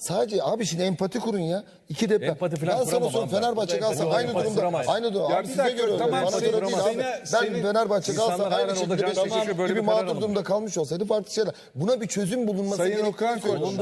sadece abi şimdi empati kurun ya. İki deprem. Empati falan ben sana ben. Fenerbahçe empati aynı durumda. kuramayız. Aynı durumda. Abi bir size göre öyle. tamam, Bana göre değil abi. Ben Fenerbahçe aynen aynı şekilde can Beşiktaş gibi bir karar mağdur durumda kalmış olsaydı farklı şeyler. Buna bir çözüm bulunması Sayın gerektiğini Okan Koç.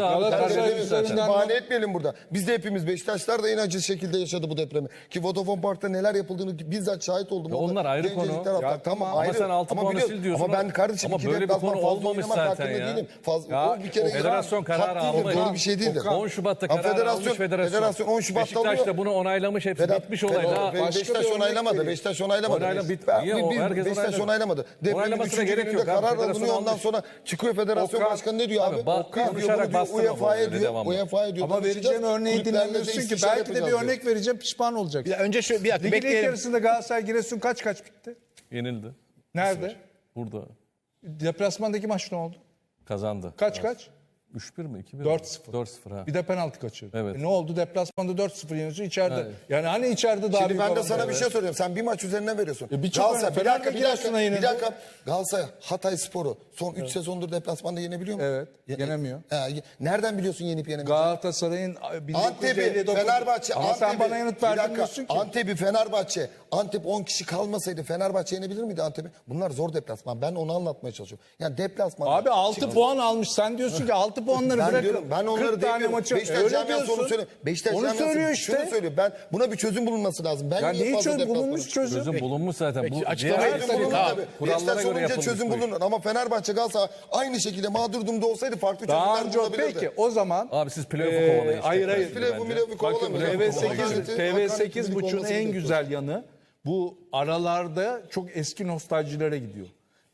Bahane etmeyelim burada. Biz de hepimiz Beşiktaşlar da en acı şekilde yaşadı bu depremi. Ki Vodafone Park'ta neler yapıldığını bizzat şahit oldum. Onlar ayrı konu. tamam ama ayrı. sen altı puanı sil diyorsun Ama ben kardeşim ama iki bir konu fazla oynamak hakkında değilim. O bir kere Federasyon kararı almış. Doğru bir şey değildir. Okan, 10 Şubat'ta karar federasyon- almış federasyon. federasyon 10 Şubat'ta Beşiktaş da bunu onaylamış. Hepsi Vedat- bitmiş olay. Vedat- Daha Beşiktaş onaylamadı. Beşiktaş onaylamadı. Onayla- bit- Ben- Niye bir- bir- Herkes Beşiktaş onaylamadı. Depremin Onaylamasına 3. gerek gününde karar alınıyor. Ondan sonra çıkıyor federasyon Okan- başkanı ne diyor Abi Okan diyor, bunu diyor, UEFA'ya diyor. UEFA'ya diyor. Ama vereceğim örneği dinlemiyorsun ki. istişare Belki de bir örnek vereceğim pişman olacak. Önce şu bir dakika Ligin ilk bekleyelim. yarısında Galatasaray Giresun kaç kaç bitti? Yenildi. Nerede? Burada Deplasmandaki maç ne oldu? kazandı. Kaç kaç? 3-1 mi? 2-1 mi? 4-0. 4-0 ha. Bir de penaltı kaçırdı. Evet. E ne oldu? Deplasmanda 4-0 yeniyorsun içeride. Evet. Yani hani içeride daha Şimdi ben de sana var. bir şey soracağım. Sen bir maç üzerinden veriyorsun. E birçok Galatasaray, bir dakika, bir Fenerbahçe dakika, Giresun'a bir dakika. Galatasaray, Hatay Sporu son 3 sezondur deplasmanda yenebiliyor mu? Evet, Ye- yenemiyor. Ye- nereden biliyorsun yenip yenemeyeceğini? Galatasaray'ın Antep'i, 1959 Fenerbahçe, Ama Antep'i, sen bana yanıt bir dakika, vermiyorsun ki. Antep'i, Fenerbahçe, Antep 10 kişi kalmasaydı Fenerbahçe yenebilir miydi Antep'i? Bunlar zor deplasman. Ben onu anlatmaya çalışıyorum. Yani deplasman. Abi 6 puan almış. Sen diyorsun ki 6 puanları ben bırakın. diyorum, ben 40 onları tane demiyorum. maçı. Beşiktaş öyle camiası diyorsun. onu söylüyor. Beşiktaş Onu camiası söylüyor işte. Şunu söylüyor. Ben buna bir çözüm bulunması lazım. Ben Ya niye neyi fazla çöz deplasmana bulunmuş çözüm? Çözüm bulunmuş zaten. Bu açıklama yapın. Çözüm bulunur tabii. Kurallara Beşiktaş göre olunca yapılmış çözüm bu iş. bulunur. Ama Fenerbahçe Galatasaray aynı şekilde mağdur durumda olsaydı farklı Daha çözümler önce bulunabilirdi. peki o zaman Abi siz playoff'u Ee, kovalayın işte. hayır, hayır. Playoff'u milyonu kovalamıyor. TV8 Hakareti- TV8 hakaretlilik buçuğun olması en güzel yanı bu aralarda çok eski nostaljilere gidiyor.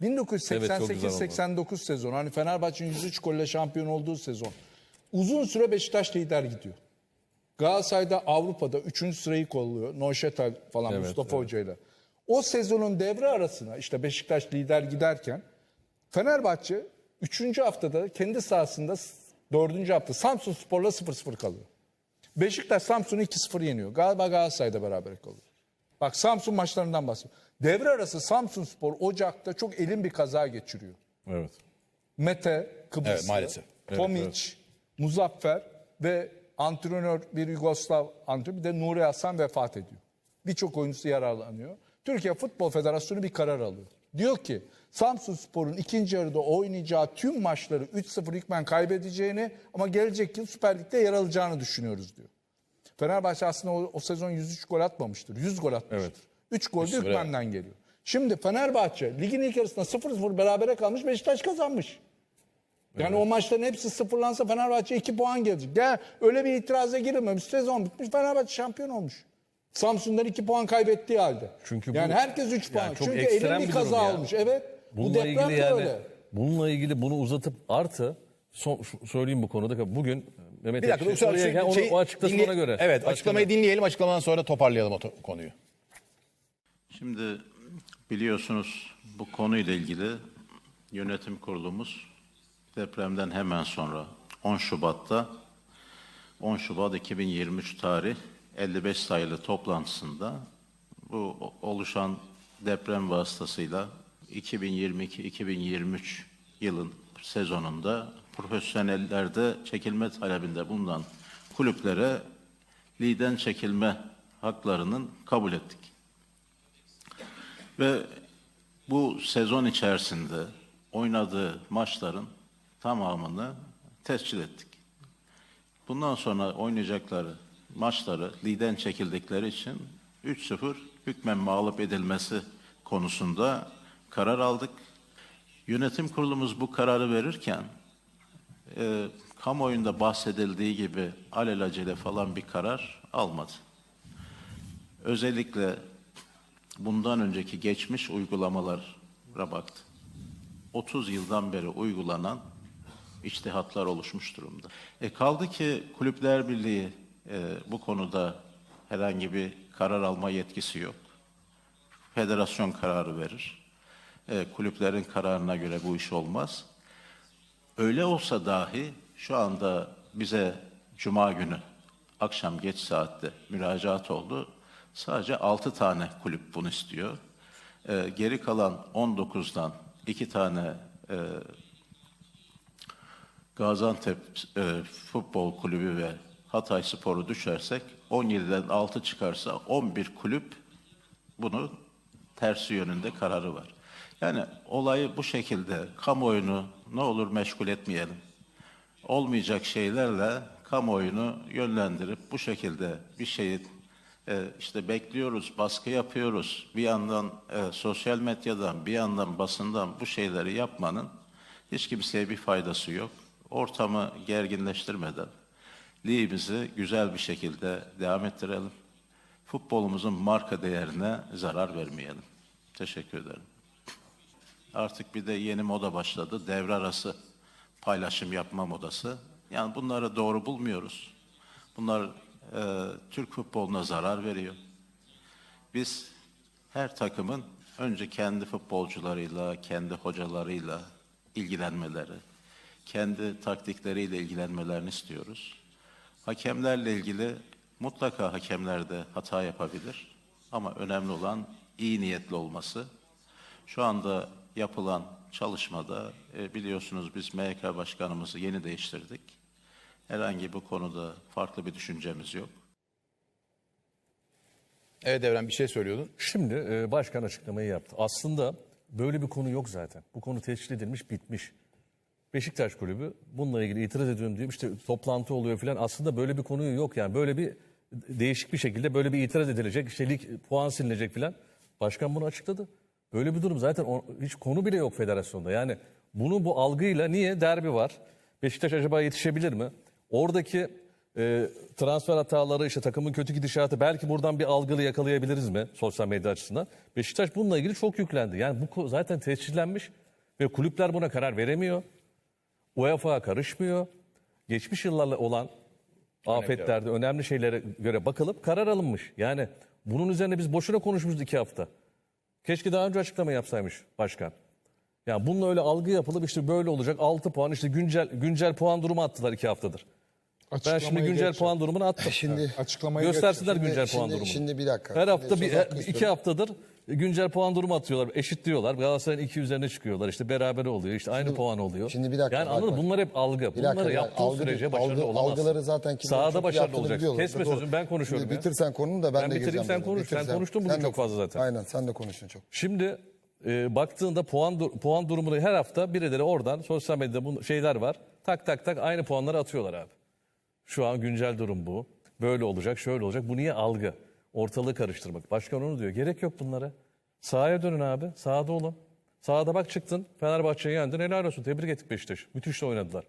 Evet, çok güzel oldu. 1988-89 sezon hani Fenerbahçe'nin 103 golle şampiyon olduğu sezon. Uzun süre Beşiktaş lider gidiyor. Galatasaray'da Avrupa'da 3. sırayı kolluyor. Neuchâtel falan Evet, Mustafa Hoca ile. O sezonun devre arasına işte Beşiktaş lider giderken Fenerbahçe 3. haftada kendi sahasında 4. hafta Samsun Spor'la 0-0 kalıyor. Beşiktaş Samsun'u 2-0 yeniyor. Galiba Galatasaray'da beraber kalıyor. Bak Samsun maçlarından bahsediyorum. Devre arası Samsun Spor Ocak'ta çok elin bir kaza geçiriyor. Evet. Mete Kıbrıslı, Evet, maalesef. Tomic, Muzaffer ve antrenör bir Yugoslav antrenör bir de Nuri Hasan vefat ediyor. Birçok oyuncusu yaralanıyor. Türkiye Futbol Federasyonu bir karar alıyor. Diyor ki Samsun Spor'un ikinci yarıda oynayacağı tüm maçları 3-0 hükmen kaybedeceğini ama gelecek yıl Süper Lig'de yer alacağını düşünüyoruz diyor. Fenerbahçe aslında o, o sezon 103 gol atmamıştır. 100 gol atmıştır. Evet. 3 gol de 3-0, hükmenden geliyor. Şimdi Fenerbahçe ligin ilk yarısında 0-0 berabere kalmış Beşiktaş kazanmış. Yani o maçların hepsi sıfırlansa Fenerbahçe 2 puan gelecek. Ya öyle bir itiraza girilmemiş. Sezon bitmiş Fenerbahçe şampiyon olmuş. Samsun'dan 2 puan kaybettiği halde. Çünkü bu- yani herkes 3 puan. Yani Çünkü elin bir kaza ya. almış. Evet. bu Bununla deprem ilgili de yani öyle. bununla ilgili bunu uzatıp artı son, söyleyeyim bu konuda bugün Mehmet Bir dakika. Soruya- şu onu, şeyi o açıklasın dinle- ona göre. Evet açıklamayı dinleyelim. Açıklamadan sonra toparlayalım o to- konuyu. Şimdi biliyorsunuz bu konuyla ilgili yönetim kurulumuz depremden hemen sonra 10 Şubat'ta 10 Şubat 2023 tarih 55 sayılı toplantısında bu oluşan deprem vasıtasıyla 2022-2023 yılın sezonunda profesyonellerde çekilme talebinde bulunan kulüplere liden çekilme haklarının kabul ettik. Ve bu sezon içerisinde oynadığı maçların tamamını tescil ettik. Bundan sonra oynayacakları maçları liden çekildikleri için 3-0 hükmen mağlup edilmesi konusunda karar aldık. Yönetim kurulumuz bu kararı verirken e, kamuoyunda bahsedildiği gibi alelacele falan bir karar almadı. Özellikle bundan önceki geçmiş uygulamalara baktı. 30 yıldan beri uygulanan içtihatlar oluşmuş durumda. E kaldı ki Kulüpler Birliği e, bu konuda herhangi bir karar alma yetkisi yok. Federasyon kararı verir. E, kulüplerin kararına göre bu iş olmaz. Öyle olsa dahi şu anda bize Cuma günü akşam geç saatte müracaat oldu. Sadece 6 tane kulüp bunu istiyor. Ee, geri kalan 19'dan 2 tane e, Gaziantep e, Futbol Kulübü ve Hatay Spor'u düşersek 17'den 6 çıkarsa 11 kulüp bunu tersi yönünde kararı var. Yani olayı bu şekilde kamuoyunu ne olur meşgul etmeyelim. Olmayacak şeylerle kamuoyunu yönlendirip bu şekilde bir şeyi e, işte bekliyoruz, baskı yapıyoruz. Bir yandan e, sosyal medyadan, bir yandan basından bu şeyleri yapmanın hiç kimseye bir faydası yok. Ortamı gerginleştirmeden ligimizi güzel bir şekilde devam ettirelim. Futbolumuzun marka değerine zarar vermeyelim. Teşekkür ederim. Artık bir de yeni moda başladı. Devre arası paylaşım yapma modası. Yani bunları doğru bulmuyoruz. Bunlar e, Türk futboluna zarar veriyor. Biz her takımın önce kendi futbolcularıyla, kendi hocalarıyla ilgilenmeleri, kendi taktikleriyle ilgilenmelerini istiyoruz. Hakemlerle ilgili mutlaka hakemler de hata yapabilir. Ama önemli olan iyi niyetli olması. Şu anda yapılan çalışmada e, biliyorsunuz biz MHK başkanımızı yeni değiştirdik. Herhangi bu konuda farklı bir düşüncemiz yok. Evet Evren bir şey söylüyordun. Şimdi e, başkan açıklamayı yaptı. Aslında böyle bir konu yok zaten. Bu konu teşkil edilmiş, bitmiş. Beşiktaş kulübü bununla ilgili itiraz ediyorum diyor. İşte toplantı oluyor falan. Aslında böyle bir konu yok yani. Böyle bir değişik bir şekilde böyle bir itiraz edilecek. İşte lig puan silinecek falan. Başkan bunu açıkladı. Böyle bir durum zaten o- hiç konu bile yok federasyonda. Yani bunu bu algıyla niye derbi var? Beşiktaş acaba yetişebilir mi? Oradaki e, transfer hataları işte takımın kötü gidişatı belki buradan bir algılı yakalayabiliriz mi sosyal medya açısından? Beşiktaş bununla ilgili çok yüklendi. Yani bu zaten tescillenmiş ve kulüpler buna karar veremiyor. UEFA karışmıyor. Geçmiş yıllarla olan afetlerde önemli şeylere göre bakılıp karar alınmış. Yani bunun üzerine biz boşuna konuşmuşuz iki hafta. Keşke daha önce açıklama yapsaymış başkan. Yani bununla öyle algı yapılıp işte böyle olacak 6 puan işte güncel güncel puan durumu attılar iki haftadır. Ben şimdi güncel geç. puan durumunu attım. Şimdi Açıklamayı Göstersinler Şimdi- güncel şimdi- puan durumunu. şimdi bir dakika. Her Şimdi hafta bir, hakkı iki haftadır güncel puan durumu atıyorlar. Eşit diyorlar. Galatasaray'ın iki üzerine çıkıyorlar. İşte beraber oluyor. İşte aynı puan oluyor. şimdi bir dakika, Yani anladın bak. Bunlar hep algı. Bir dakika, Bunları yaptığın algı- sürece başarılı algı-. Algıları zaten kimlerin Sahada başarılı olacak. Kesme sözümü ben konuşuyorum Şimdi bitirsen konunu da ben, Ben de bitireyim, gireceğim. sen konuş. Ben Bitirsen. konuştum bugün Sen de- çok fazla zaten. Aynen sen de konuştun çok. Şimdi e, baktığında puan dur- puan durumunu her hafta birileri oradan sosyal medyada bu şeyler var. Tak tak tak aynı puanları atıyorlar abi. Şu an güncel durum bu. Böyle olacak, şöyle olacak. Bu niye algı? Ortalığı karıştırmak. Başkan onu diyor. Gerek yok bunlara. Sahaya dönün abi. Sahada olun. Sahada bak çıktın. Fenerbahçe'yi yendin. Helal olsun. Tebrik ettik Beşiktaş. Müthiş de oynadılar.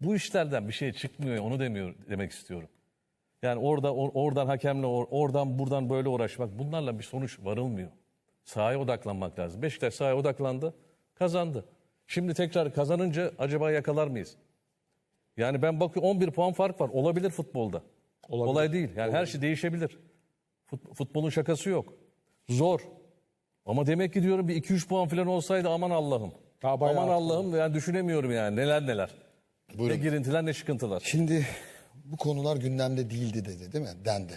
Bu işlerden bir şey çıkmıyor. Onu demiyor demek istiyorum. Yani orada or- oradan hakemle or- oradan buradan böyle uğraşmak bunlarla bir sonuç varılmıyor. Sahaya odaklanmak lazım. Beşiktaş sahaya odaklandı, kazandı. Şimdi tekrar kazanınca acaba yakalar mıyız? Yani ben bakıyorum 11 puan fark var. Olabilir futbolda. Olay değil. Yani her şey değişebilir. Fut- futbolun şakası yok. Zor. Ama demek ki diyorum bir 2-3 puan falan olsaydı aman Allah'ım. Aman. Allah'ım yani düşünemiyorum yani neler neler. Ne girintiler ne çıkıntılar. Şimdi bu konular gündemde değildi dedi değil mi? Dendi.